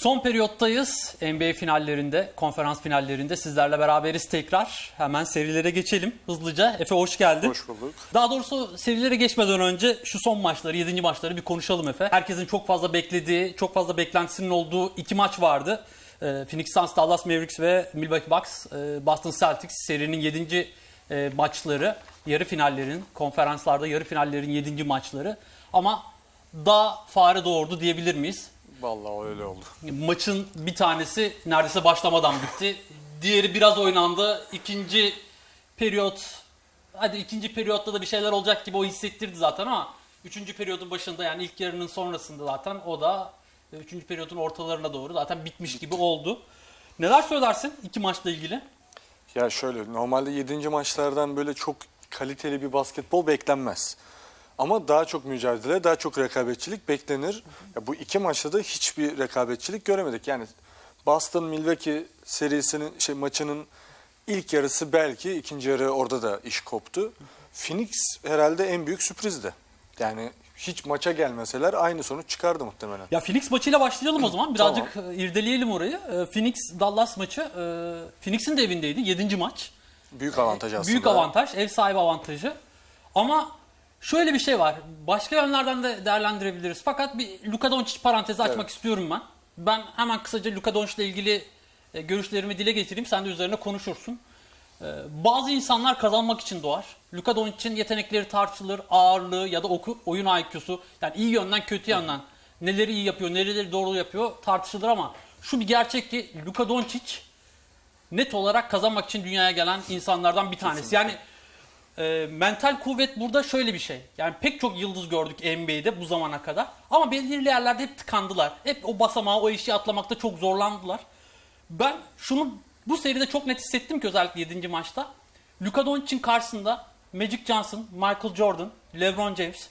Son periyottayız. NBA finallerinde, konferans finallerinde sizlerle beraberiz tekrar. Hemen serilere geçelim hızlıca. Efe hoş geldin. Hoş bulduk. Daha doğrusu serilere geçmeden önce şu son maçları, 7. maçları bir konuşalım Efe. Herkesin çok fazla beklediği, çok fazla beklentisinin olduğu iki maç vardı. Ee, Phoenix Suns, Dallas Mavericks ve Milwaukee Bucks, e, Boston Celtics serinin 7. e, maçları, yarı finallerin, konferanslarda yarı finallerin 7. maçları. Ama daha fare doğurdu diyebilir miyiz? Vallahi öyle oldu. Maçın bir tanesi neredeyse başlamadan bitti. Diğeri biraz oynandı. İkinci periyot hadi ikinci periyotta da bir şeyler olacak gibi o hissettirdi zaten ama üçüncü periyodun başında yani ilk yarının sonrasında zaten o da e, üçüncü periyodun ortalarına doğru zaten bitmiş gibi oldu. Neler söylersin iki maçla ilgili? Ya şöyle normalde 7. maçlardan böyle çok kaliteli bir basketbol beklenmez. Ama daha çok mücadele, daha çok rekabetçilik beklenir. Ya bu iki maçta da hiçbir rekabetçilik göremedik. Yani Boston Milwaukee serisinin şey maçının ilk yarısı belki ikinci yarı orada da iş koptu. Phoenix herhalde en büyük sürprizdi. Yani hiç maça gelmeseler aynı sonuç çıkardı muhtemelen. Ya Phoenix maçıyla başlayalım o zaman. Birazcık Tamam. e, irdeleyelim orayı. E, Phoenix Dallas maçı. e, Phoenix'in de evindeydi. 7. maç. Büyük avantaj aslında. Büyük avantaj, ev sahibi avantajı. Ama şöyle bir şey var. Başka yönlerden de değerlendirebiliriz. Fakat bir Luka Doncic parantezi açmak Evet. istiyorum ben. Ben hemen kısaca Luka Doncic ile ilgili e, görüşlerimi dile getireyim. Sen de üzerine konuşursun. E, Bazı insanlar kazanmak için doğar. Luka Doncic'in yetenekleri tartışılır, ağırlığı ya da oku- oyun IQ'su. Yani iyi yönden kötü yönden. Neleri iyi yapıyor, nereleri doğru yapıyor tartışılır ama şu bir gerçek ki Luka Doncic net olarak kazanmak için dünyaya gelen insanlardan bir tanesi. Yani e, mental kuvvet burada şöyle bir şey. Yani pek çok yıldız gördük NBA'de bu zamana kadar. Ama belirli yerlerde hep tıkandılar. Hep o basamağı, o işi atlamakta çok zorlandılar. Ben şunu bu seride çok net hissettim ki özellikle 7. maçta. Luka Doncic'in karşısında Magic Johnson, Michael Jordan, LeBron James,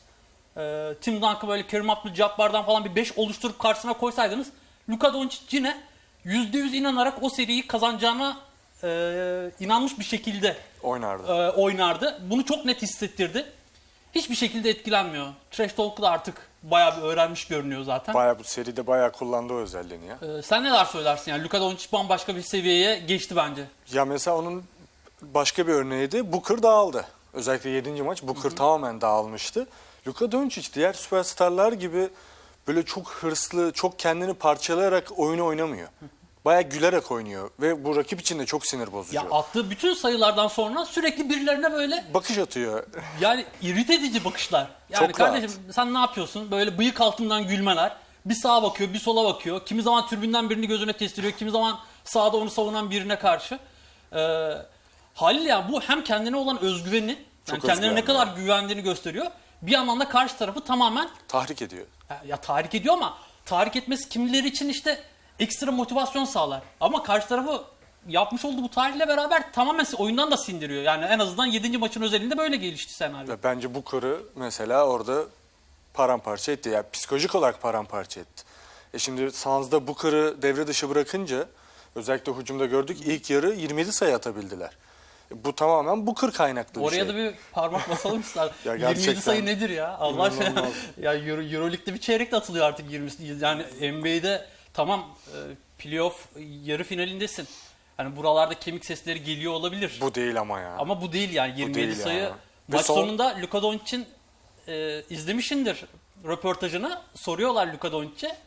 e, Tim Duncan böyle Kerim Abdul-Jabbar'dan falan bir 5 oluşturup karşısına koysaydınız Luka Doncic yine %100 inanarak o seriyi kazanacağına e, inanmış bir şekilde Oynardı. e, oynardı. Bunu çok net hissettirdi. Hiçbir şekilde etkilenmiyor. Trash Talk'u da artık bayağı bir öğrenmiş görünüyor zaten. Bayağı bu seride bayağı kullandı o özelliğini ya. E, sen neler söylersin yani? Luka Doncic bambaşka bir seviyeye geçti bence. Ya mesela onun başka bir örneği de Booker dağıldı. Özellikle 7. maç Booker tamamen dağılmıştı. Luka Doncic diğer süperstarlar gibi böyle çok hırslı, çok kendini parçalayarak oyunu oynamıyor. Bayağı gülerek oynuyor ve bu rakip için de çok sinir bozucu. Ya attığı bütün sayılardan sonra sürekli birilerine böyle Bakış atıyor. yani irite edici bakışlar. Yani Çok kardeşim sen ne yapıyorsun? Böyle bıyık altından gülmeler. Bir sağa bakıyor, bir sola bakıyor. Kimi zaman tribünden birini gözüne kestiriyor, kimi zaman sağda onu savunan birine karşı. Ee, Halil ya bu hem kendine olan özgüveni, yani Çok kendine ne özgüvenli kadar güvendiğini gösteriyor. Bir yandan da karşı tarafı tamamen Tahrik ediyor. ya, ya tahrik ediyor ama tahrik etmesi kimileri için işte ekstra motivasyon sağlar. Ama karşı tarafı yapmış olduğu bu tarihle beraber tamamen oyundan da sindiriyor. Yani en azından 7. maçın özelinde böyle gelişti senaryo. Ve bence Booker'ı mesela orada paramparça etti. Yani psikolojik olarak paramparça etti. E şimdi Suns'da Booker'ı devre dışı bırakınca özellikle hücumda gördük ilk yarı 27 sayı atabildiler. E bu tamamen Booker kaynaklı bir Oraya şey. da bir parmak basalım ister. Ya 27 gerçekten sayı nedir ya? Allah aşkına. ya Euro, Euroleague'de bir çeyrek de atılıyor artık 20. Yani NBA'de tamam e, playoff yarı finalindesin. Hani buralarda kemik sesleri geliyor olabilir. Bu değil ama ya. Ama bu değil yani 27 değil sayı. yani. Maç son- sonunda Luka Doncic'in e, izlemişindir röportajını. Soruyorlar Luka Doncic'e.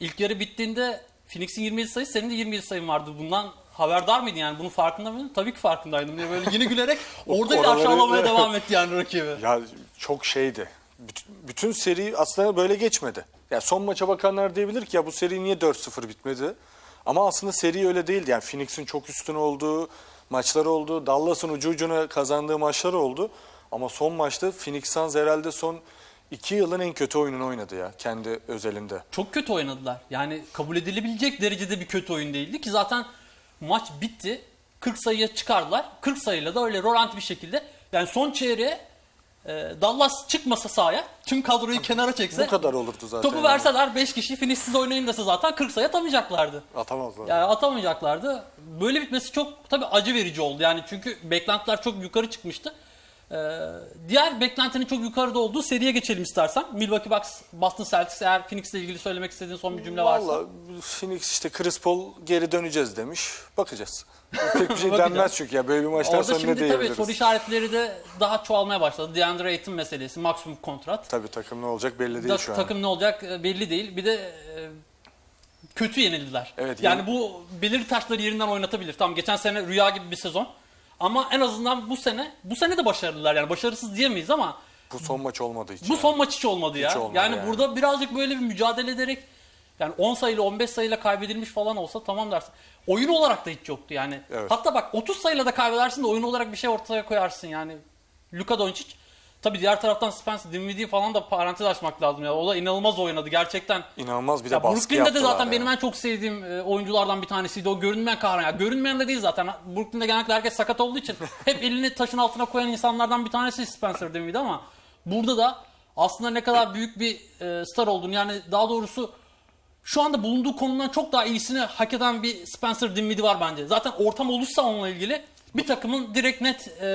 İlk yarı bittiğinde Phoenix'in 27 sayısı senin de 27 sayın vardı. Bundan haberdar mıydın yani? Bunun farkında mıydın? Tabii ki farkındaydım diye böyle yine gülerek orada Oraları- aşağılamaya devam etti yani rakibi. Ya çok şeydi. Bütün, seri aslında böyle geçmedi. Ya son maça bakanlar diyebilir ki ya bu seri niye 4-0 bitmedi? Ama aslında seri öyle değildi. Yani Phoenix'in çok üstün olduğu maçlar oldu. Dallas'ın ucu ucuna kazandığı maçlar oldu. Ama son maçta Phoenix Suns herhalde son 2 yılın en kötü oyununu oynadı ya kendi özelinde. Çok kötü oynadılar. Yani kabul edilebilecek derecede bir kötü oyun değildi ki zaten maç bitti. 40 sayıya çıkardılar. 40 sayıyla da öyle rolanti bir şekilde. Yani son çeyreğe e, Dallas çıkmasa sahaya tüm kadroyu kenara çekse Bu kadar olurdu zaten. topu yani. verseler 5 kişi finişsiz oynayın dese zaten 40 sayı atamayacaklardı. Atamazlar. Yani atamayacaklardı. Böyle bitmesi çok tabii acı verici oldu. Yani çünkü beklentiler çok yukarı çıkmıştı. Ee, diğer beklentinin çok yukarıda olduğu seriye geçelim istersen. Milwaukee Bucks, Boston Celtics eğer Phoenix'le ilgili söylemek istediğin son bir cümle varsa. Valla Phoenix işte Chris Paul geri döneceğiz demiş. Bakacağız. Pek bir şey denmez çünkü ya böyle bir maçtan Orada sonra ne şimdi tabii diyebiliriz? soru işaretleri de daha çoğalmaya başladı. DeAndre Ayton meselesi, maksimum kontrat. Tabii takım ne olacak belli değil Da- şu an. takım ne olacak e, belli değil. Bir de e, kötü yenildiler. Evet, yani yeni- bu belirli taşları yerinden oynatabilir. Tamam geçen sene rüya gibi bir sezon. Ama en azından bu sene, bu sene de başarılılar yani başarısız diyemeyiz ama Bu son maç olmadı hiç. bu son maç hiç olmadı ya. olmadı yani, yani. burada birazcık böyle bir mücadele ederek yani 10 sayıyla 15 sayıyla kaybedilmiş falan olsa tamam dersin. Oyun olarak da hiç yoktu yani. Evet. Hatta bak 30 sayıyla da kaybedersin de oyun olarak bir şey ortaya koyarsın yani. Luka Doncic Tabii diğer taraftan Spencer Dinwiddie falan da parantez açmak lazım ya. O da inanılmaz oynadı gerçekten. İnanılmaz bir de Ya baskı Brooklyn'de de zaten ya. benim en çok sevdiğim e, oyunculardan bir tanesiydi. O görünmeyen kahraman. Ya görünmeyen de değil zaten. Brooklyn'de genellikle herkes sakat olduğu için hep elini taşın altına koyan insanlardan bir tanesi Spencer Dinwiddie ama burada da aslında ne kadar büyük bir e, star olduğunu yani daha doğrusu şu anda bulunduğu konumdan çok daha iyisini hak eden bir Spencer Dinwiddie var bence. Zaten ortam olursa onunla ilgili bir takımın direkt net e,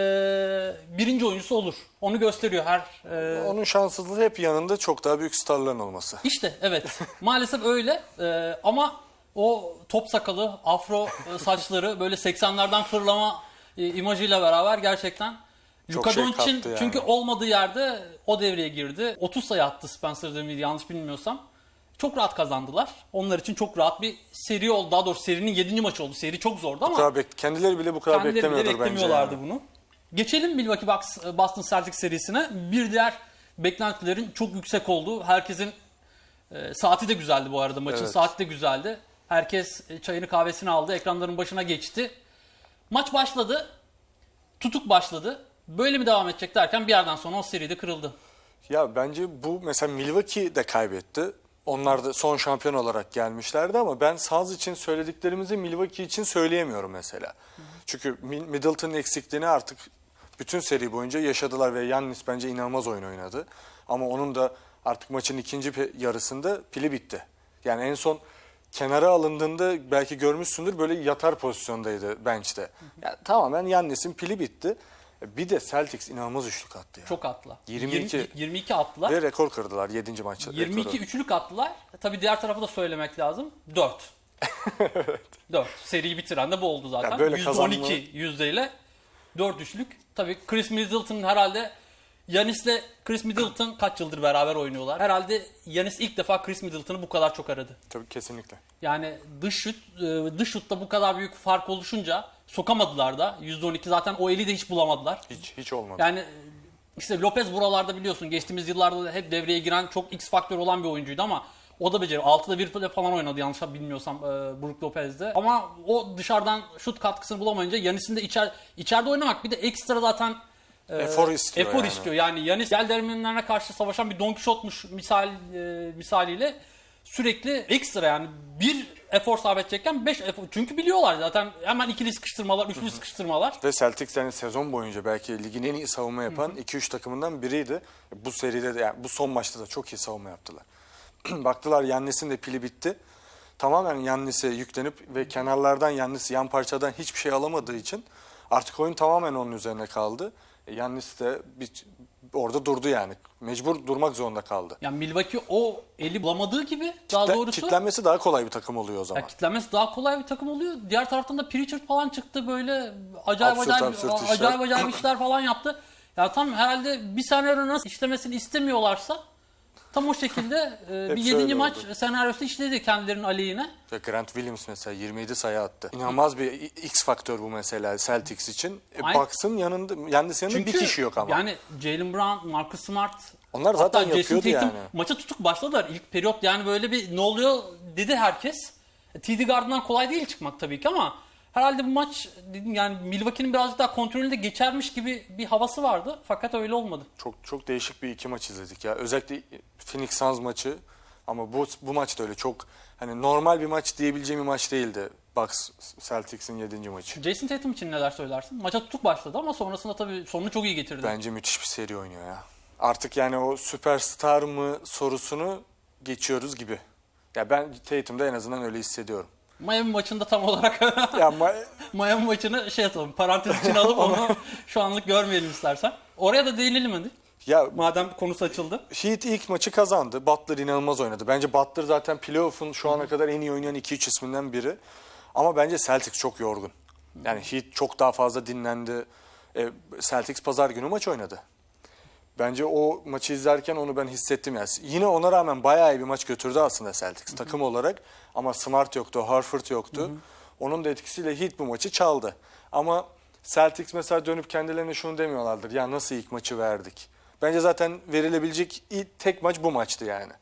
birinci oyuncusu olur. Onu gösteriyor her e, Onun şanssızlığı hep yanında çok daha büyük starların olması. işte evet. Maalesef öyle. Ee, ama o top sakalı, afro e, saçları böyle 80'lerden fırlama e, imajıyla beraber gerçekten Luka şey Doncic'in yani. çünkü olmadığı yerde o devreye girdi. 30 sayı attı Spencer Dinwiddie yanlış bilmiyorsam. Çok rahat kazandılar. Onlar için çok rahat bir seri oldu. Daha doğrusu serinin 7. maçı oldu. Seri çok zordu Bu ama kadar bek- kendileri bile bu kadar kendileri bile beklemiyordur bence. beklemiyorlardı yani. bunu. Geçelim Milwaukee Bucks e, Boston Celtics serisine. Bir diğer beklentilerin çok yüksek olduğu, herkesin e, saati de güzeldi bu arada. Maçın Evet. saati de güzeldi. Herkes e, çayını kahvesini aldı, ekranların başına geçti. Maç başladı. Tutuk başladı. Böyle mi devam edecek derken bir yerden sonra o seri de kırıldı. Ya bence bu mesela Milwaukee de kaybetti. Onlar da son şampiyon olarak gelmişlerdi ama ben Suns için söylediklerimizi Milwaukee için söyleyemiyorum mesela. Çünkü Mid- Middleton'ın eksikliğini artık bütün seri boyunca yaşadılar ve Yannis bence inanılmaz oyun oynadı. Ama onun da artık maçın ikinci yarısında pili bitti. Yani en son kenara alındığında belki görmüşsündür böyle yatar pozisyondaydı bench'te. Yani tamamen Yannis'in pili bitti. Bir de Celtics inanılmaz üçlük attı ya. Çok attılar. 22. 20 22 attılar. Ve rekor kırdılar 7. maçta. 22 rekoru. üçlük attılar. Tabii diğer tarafı da söylemek lazım. 4. 4. Seriyi bitiren de bu oldu zaten. Ya böyle %12 kazanma- yüzdeyle 4 üçlük. Tabii Chris Middleton herhalde Yanis'le Chris Middleton kaç yıldır beraber oynuyorlar. Herhalde Yanis ilk defa Chris Middleton'ı bu kadar çok aradı. Tabii kesinlikle. Yani dış şut, e, dış şutta bu kadar büyük fark oluşunca sokamadılar da. %12 zaten o eli de hiç bulamadılar. Hiç hiç olmadı. Yani işte Lopez buralarda biliyorsun geçtiğimiz yıllarda da hep devreye giren çok X faktör olan bir oyuncuydu ama o da beceri. 6'da 1 falan oynadı yanlış bilmiyorsam e, Brook Lopez'de. Ama o dışarıdan şut katkısını bulamayınca Yanis'in de içer, içeride oynamak bir de ekstra zaten e, Efor istiyor efor yani. istiyor. Yani Yanis gel dermenlerine karşı savaşan bir Don Quixote'muş misal, e, misaliyle sürekli ekstra yani bir efor sarf edecekken 5 efor. Çünkü biliyorlar zaten hemen ikili sıkıştırmalar, üçlü sıkıştırmalar. Ve Celtics yani sezon boyunca belki ligin en iyi savunma yapan 2-3 takımından biriydi. Bu seride de yani bu son maçta da çok iyi savunma yaptılar. Baktılar Yannis'in de pili bitti. Tamamen Yannis'e yüklenip ve kenarlardan Yannis yan parçadan hiçbir şey alamadığı için artık oyun tamamen onun üzerine kaldı. E, Yannis de bir, orada durdu yani. Mecbur durmak zorunda kaldı. Yani Milwaukee o eli bulamadığı gibi daha Kitle- doğrusu Kitlenmesi daha kolay bir takım oluyor o zaman. ya kitlenmesi daha kolay bir takım oluyor. Diğer taraftan da Pritchard falan çıktı böyle acayip Absürt acayip, absürt işler. acayip acayip işler falan yaptı. Ya tam herhalde bir senaryo nasıl işlemesini istemiyorlarsa tam o şekilde e, bir 7. öyle maç oldu. senaryosu işledi kendilerinin aleyhine. Ve Grant Williams mesela 27 sayı attı. İnanılmaz bir X faktör bu mesela Celtics için. E, Aynen. Bucks'ın yanında, Yannis yanında bir kişi yok ama. Yani Jalen Brown, Marcus Smart Onlar zaten hatta Jason yapıyordu Tatum yani. maça tutuk başladılar ilk periyot yani böyle bir ne oluyor dedi herkes. E, TD Garden'dan kolay değil çıkmak tabii ki ama herhalde bu maç dedim yani Milwaukee'nin birazcık daha kontrolünde geçermiş gibi bir havası vardı fakat öyle olmadı. Çok çok değişik bir iki maç izledik ya. Özellikle Phoenix Suns maçı ama bu bu maç da öyle çok hani normal bir maç diyebileceğim bir maç değildi. Bucks Celtics'in 7. maçı. Jason Tatum için neler söylersin? Maça tutuk başladı ama sonrasında tabii sonunu çok iyi getirdi. Bence müthiş bir seri oynuyor ya. Artık yani o süperstar mı sorusunu geçiyoruz gibi. Ya ben Tatum'da en azından öyle hissediyorum. Miami maçında tam olarak ya ma- Miami maçını şey atalım parantez içine alıp onu şu anlık görmeyelim istersen. Oraya da değinelim hadi. Ya Madem konusu açıldı. Heat ilk maçı kazandı. Butler inanılmaz oynadı. Bence Butler zaten playoff'un şu ana kadar en iyi oynayan 2-3 isminden biri. Ama bence Celtics çok yorgun. Yani Heat çok daha fazla dinlendi. E, Celtics pazar günü maç oynadı. Bence o maçı izlerken onu ben hissettim. Yani. Yine ona rağmen bayağı iyi bir maç götürdü aslında Celtics takım olarak. Ama Smart yoktu, Harford yoktu. Onun da etkisiyle Heat bu maçı çaldı. Ama Celtics mesela dönüp kendilerine şunu demiyorlardır. Ya nasıl ilk maçı verdik? Bence zaten verilebilecek ilk, tek maç bu maçtı yani.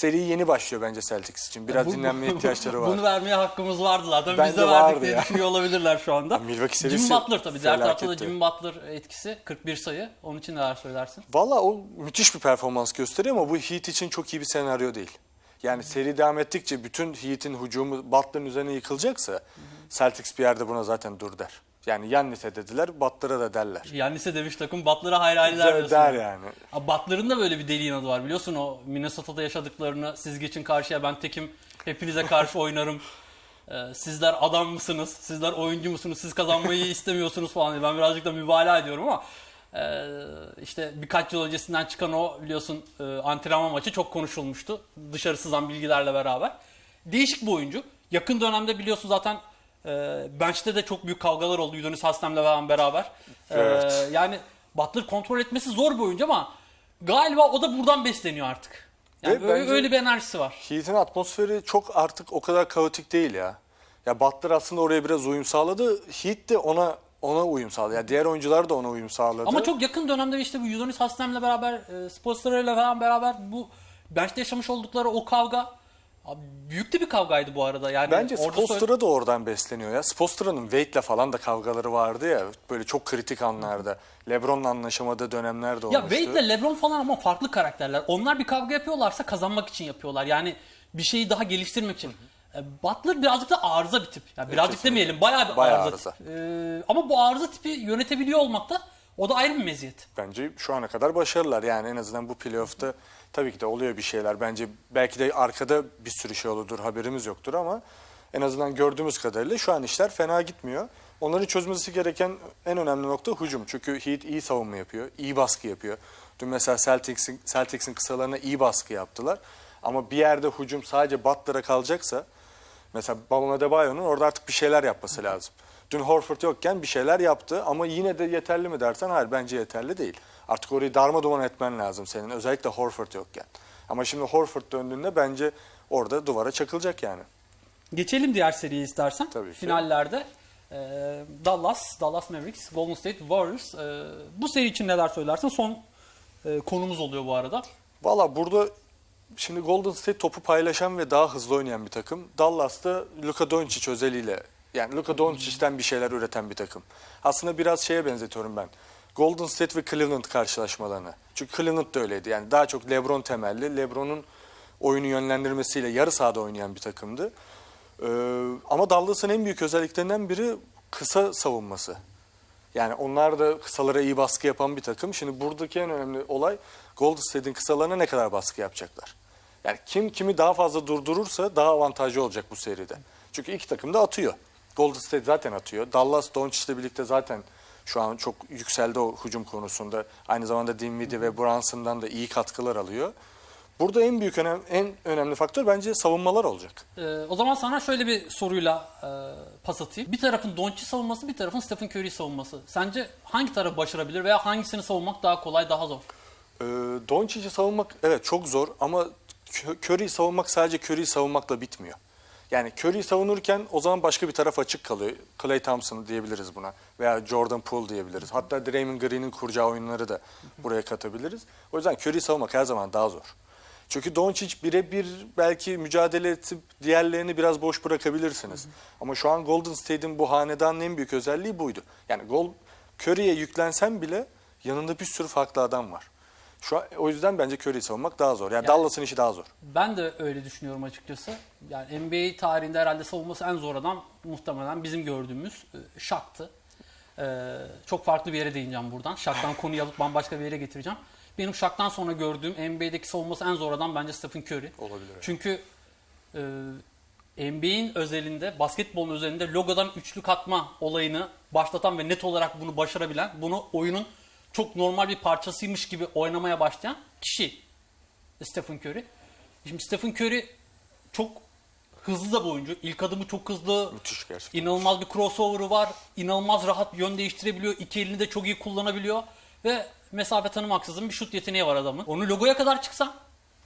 Seri yeni başlıyor bence Celtics için. Biraz Bu- dinlenmeye ihtiyaçları var. Bunu vermeye hakkımız vardı zaten. Biz de verdik vardı diye ya. düşünüyor olabilirler şu anda. Ya Milwaukee serisi Jimmy Butler tabii. Diğer tarafta da. Jimmy Butler etkisi. 41 sayı. Onun için neler söylersin? Valla o müthiş bir performans gösteriyor ama bu Heat için çok iyi bir senaryo değil. Yani seri devam ettikçe bütün Heat'in hücumu Butler'ın üzerine yıkılacaksa Celtics bir yerde buna zaten dur der. Yani Yannis'e dediler, Butler'a da derler. Yannis'e demiş takım Butler'a hayır hayırlar Der, diyorsun. der yani. Abi Butler'ın da böyle bir deli inadı var biliyorsun o Minnesota'da yaşadıklarını siz geçin karşıya ben tekim hepinize karşı oynarım. Ee, sizler adam mısınız? Sizler oyuncu musunuz? Siz kazanmayı istemiyorsunuz falan diye. Ben birazcık da mübalağa ediyorum ama e, işte birkaç yıl öncesinden çıkan o biliyorsun e, antrenman maçı çok konuşulmuştu. Dışarı sızan bilgilerle beraber. Değişik bir oyuncu. Yakın dönemde biliyorsun zaten e, bench'te de çok büyük kavgalar oldu Udonis Haslem'le falan beraber. E, Evet. yani Butler kontrol etmesi zor bir oyuncu ama galiba o da buradan besleniyor artık. Yani Ve öyle, öyle bir enerjisi var. Heat'in atmosferi çok artık o kadar kaotik değil ya. Ya Butler aslında oraya biraz uyum sağladı. Heat de ona ona uyum sağladı. Ya diğer oyuncular da ona uyum sağladı. Ama çok yakın dönemde işte bu Udonis Haslem'le beraber, e, Spoelstra ile falan beraber bu bench'te yaşamış oldukları o kavga abi büyük de bir kavgaydı bu arada. Yani Bence Spoelstra da oradan besleniyor ya. Spoelstra'nın Wade'le falan da kavgaları vardı ya. Böyle çok kritik anlarda. LeBron'la anlaşamadığı dönemler de Ya olmuştu. Wade ile LeBron falan ama farklı karakterler. Onlar bir kavga yapıyorlarsa kazanmak için yapıyorlar. Yani bir şeyi daha geliştirmek için. E, Butler birazcık da arıza bir tip. Yani birazcık kesinlikle. demeyelim bayağı bir Bayağı arıza, arıza. tip. E, ama bu arıza tipi yönetebiliyor olmak da o da ayrı bir meziyet. Bence şu ana kadar başarılar. Yani en azından bu playoff'ta tabii ki de oluyor bir şeyler. Bence belki de arkada bir sürü şey oludur haberimiz yoktur ama en azından gördüğümüz kadarıyla şu an işler fena gitmiyor. Onların çözmesi gereken en önemli nokta hücum. Çünkü Heat iyi savunma yapıyor, iyi baskı yapıyor. Dün mesela Celtics'in Celtics'in kısalarına iyi baskı yaptılar. Ama bir yerde hücum sadece Butler'a kalacaksa mesela Bam Adebayo'nun orada artık bir şeyler yapması lazım. Dün Horford yokken bir şeyler yaptı ama yine de yeterli mi dersen hayır bence yeterli değil. Artık orayı darma etmen lazım senin özellikle Horford yokken. Ama şimdi Horford döndüğünde bence orada duvara çakılacak yani. Geçelim diğer seriye istersen. Tabii ki. Finallerde e, Dallas, Dallas Mavericks, Golden State Warriors. E, bu seri için neler söylersin? Son e, konumuz oluyor bu arada. Valla burada şimdi Golden State topu paylaşan ve daha hızlı oynayan bir takım. Dallas'ta Luka Doncic özelliğiyle yani Luka Doncic'ten bir şeyler üreten bir takım. Aslında biraz şeye benzetiyorum ben. Golden State ve Cleveland karşılaşmalarını. Çünkü Cleveland da öyleydi. Yani daha çok LeBron temelli. LeBron'un oyunu yönlendirmesiyle yarı sahada oynayan bir takımdı. Ee, ama Dallas'ın en büyük özelliklerinden biri kısa savunması. Yani onlar da kısalara iyi baskı yapan bir takım. Şimdi buradaki en önemli olay Golden State'in kısalarına ne kadar baskı yapacaklar. Yani kim kimi daha fazla durdurursa daha avantajlı olacak bu seride. Çünkü iki takım da atıyor. Golden State zaten atıyor. Dallas Doncic'le birlikte zaten şu an çok yükseldi o hücum konusunda. Aynı zamanda Dinwiddie ve Brunson'dan da iyi katkılar alıyor. Burada en büyük önem, en önemli faktör bence savunmalar olacak. Ee, o zaman sana şöyle bir soruyla e, pas atayım. Bir tarafın Doncic savunması, bir tarafın Stephen Curry savunması. Sence hangi taraf başarabilir veya hangisini savunmak daha kolay, daha zor? Ee, Doncic'i savunmak evet çok zor ama Curry'i savunmak sadece Curry'i savunmakla bitmiyor. Yani Curry'i savunurken o zaman başka bir taraf açık kalıyor. Clay Thompson diyebiliriz buna veya Jordan Poole diyebiliriz. Hatta Draymond Green'in kuracağı oyunları da buraya katabiliriz. O yüzden Curry'i savunmak her zaman daha zor. Çünkü Doncic birebir belki mücadele edip diğerlerini biraz boş bırakabilirsiniz. Ama şu an Golden State'in bu hanedanın en büyük özelliği buydu. Yani gol Curry'e yüklensen bile yanında bir sürü farklı adam var. Şu an, o yüzden bence Curry'i savunmak daha zor. Yani, Dallas'ın işi daha zor. Ben de öyle düşünüyorum açıkçası. Yani NBA tarihinde herhalde savunması en zor adam muhtemelen bizim gördüğümüz e, Shaq'tı. Ee, çok farklı bir yere değineceğim buradan. Shaq'tan konuyu alıp bambaşka bir yere getireceğim. Benim Shaq'tan sonra gördüğüm NBA'deki savunması en zor adam bence Stephen Curry. Olabilir, evet. Çünkü e, NBA'in özelinde, basketbolun özelinde logodan üçlük atma olayını başlatan ve net olarak bunu başarabilen, bunu oyunun çok normal bir parçasıymış gibi oynamaya başlayan kişi Stephen Curry. Şimdi Stephen Curry çok hızlı da bir oyuncu. İlk adımı çok hızlı. Müthiş gerçekten. İnanılmaz bir crossover'ı var. İnanılmaz rahat yön değiştirebiliyor. İki elini de çok iyi kullanabiliyor. Ve mesafe tanımaksızın bir şut yeteneği var adamın. Onu logoya kadar çıksan,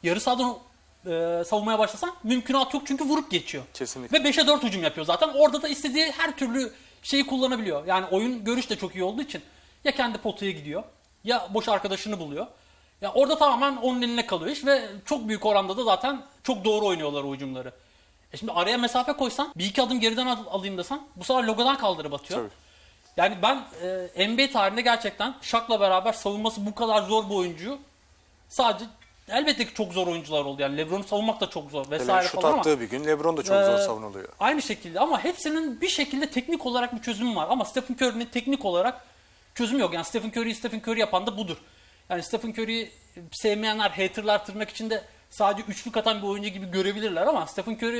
yarı sahadan e, savunmaya başlasan mümkünat yok çünkü vurup geçiyor. Kesinlikle. Ve 5'e 4 hücum yapıyor zaten. Orada da istediği her türlü şeyi kullanabiliyor. Yani oyun görüş de çok iyi olduğu için ya kendi potaya gidiyor ya boş arkadaşını buluyor. Ya orada tamamen onun eline kalıyor iş ve çok büyük oranda da zaten çok doğru oynuyorlar o hücumları. E şimdi araya mesafe koysan bir iki adım geriden al- alayım desen bu sefer logodan kaldırıp atıyor. Tabii. Yani ben e, NBA tarihinde gerçekten Shaq'la beraber savunması bu kadar zor bir oyuncuyu sadece elbette ki çok zor oyuncular oldu. Yani LeBron'u savunmak da çok zor Hele vesaire şut falan ama attığı bir gün LeBron da çok zor Ee, savunuluyor. Aynı şekilde ama hepsinin bir şekilde teknik olarak bir çözümü var. Ama Stephen Curry'nin teknik olarak çözümü yok. Yani Stephen Curry'yi Stephen Curry yapan da budur. Yani Stephen Curry'yi sevmeyenler, haterlar tırnak içinde sadece üçlük atan bir oyuncu gibi görebilirler ama Stephen Curry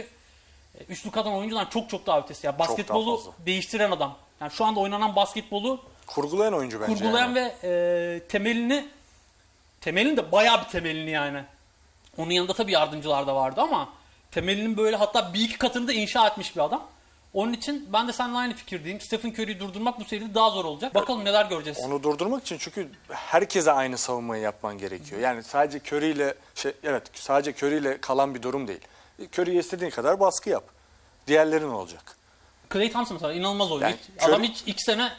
e, üçlük atan oyuncudan çok çok daha ötesi. Ya basketbolu değiştiren adam. Yani şu anda oynanan basketbolu Kurgulayan oyuncu bence. kurgulayan yani. ve e, temelini temelini de bayağı bir temelini yani. Onun yanında tabii yardımcılar da vardı ama temelinin böyle hatta bir iki katını da inşa etmiş bir adam. Onun için ben de seninle aynı fikirdeyim. Stephen Curry'i durdurmak bu seride daha zor olacak. Bakalım neler göreceğiz. Onu durdurmak için çünkü herkese aynı savunmayı yapman gerekiyor. Yani sadece Curry ile şey evet sadece Curry ile kalan bir durum değil. Curry'ye istediğin kadar baskı yap. Diğerleri ne olacak? Clay Thompson mesela inanılmaz oynuyor. Yani Hiç- Adam Curry- hiç iki sene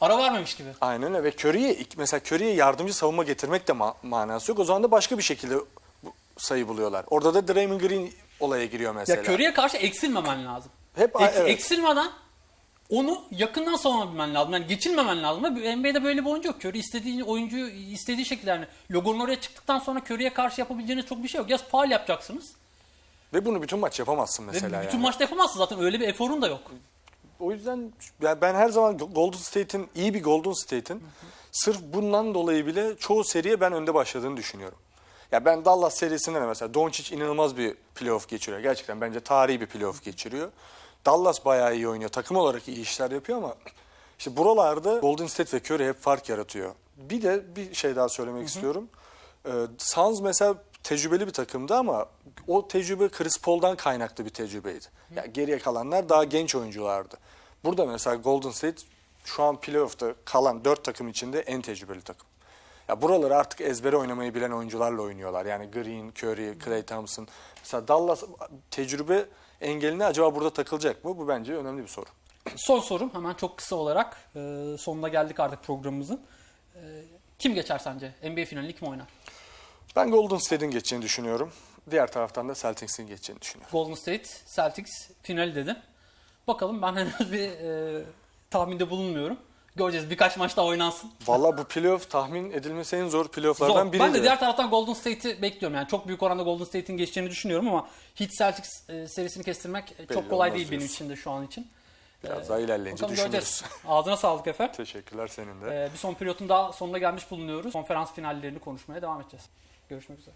ara vermemiş gibi. Aynen öyle ve Curry'ye mesela Curry'ye yardımcı savunma getirmek de ma- manası yok. O zaman da başka bir şekilde bu- sayı buluyorlar. Orada da Draymond Green olaya giriyor mesela. Ya Curry'e karşı eksilmemen lazım. Hep Ek- evet. Eksilmeden onu yakından savunabilmen lazım. Yani geçilmemen lazım. Ve NBA'de böyle bir oyuncu yok. Curry istediği oyuncuyu istediği şekilde yani logonun oraya çıktıktan sonra Curry'e karşı yapabileceğiniz çok bir şey yok. Ya faal yapacaksınız. Ve bunu bütün maç yapamazsın Ve mesela bütün yani. maçta yapamazsın zaten. Öyle bir eforun da yok. O yüzden yani ben her zaman Golden State'in iyi bir Golden State'in sırf bundan dolayı bile çoğu seriye ben önde başladığını düşünüyorum. Ya ben Dallas serisinde de mesela Doncic inanılmaz bir playoff geçiriyor. Gerçekten bence tarihi bir playoff geçiriyor. Dallas bayağı iyi oynuyor. Takım olarak iyi işler yapıyor ama işte buralarda Golden State ve Curry hep fark yaratıyor. Bir de bir şey daha söylemek istiyorum. Ee, Suns mesela tecrübeli bir takımdı ama o tecrübe Chris Paul'dan kaynaklı bir tecrübeydi. Ya geriye kalanlar daha genç oyunculardı. Burada mesela Golden State şu an playoff'ta kalan dört takım içinde en tecrübeli takım. Ya buraları artık ezbere oynamayı bilen oyuncularla oynuyorlar. Yani Green, Curry, Klay Thompson. Mesela Dallas tecrübe engeline acaba burada takılacak mı? Bu bence önemli bir soru. Son sorum hemen çok kısa olarak e, sonuna geldik artık programımızın. E, kim geçer sence? NBA finalini kim oynar? Ben Golden State'in geçeceğini düşünüyorum. Diğer taraftan da Celtics'in geçeceğini düşünüyorum. Golden State, Celtics finali dedin. Bakalım ben henüz bir e, tahminde bulunmuyorum. Göreceğiz birkaç maç daha oynansın. Valla bu playoff tahmin edilmesi en zor playofflardan Zor. biriydi. Ben de diğer taraftan Golden State'i bekliyorum. Yani çok büyük oranda Golden State'in geçeceğini düşünüyorum ama Heat Celtics e, serisini kestirmek e, çok Belli kolay olmaz değil benim diyorsun. için de şu an için. Biraz daha ilerleyince Bakalım düşünürüz. göreceğiz. Ağzına sağlık Efe. Teşekkürler senin de. E, bir son periyotun daha sonuna gelmiş bulunuyoruz. Konferans finallerini konuşmaya devam edeceğiz. Görüşmek üzere.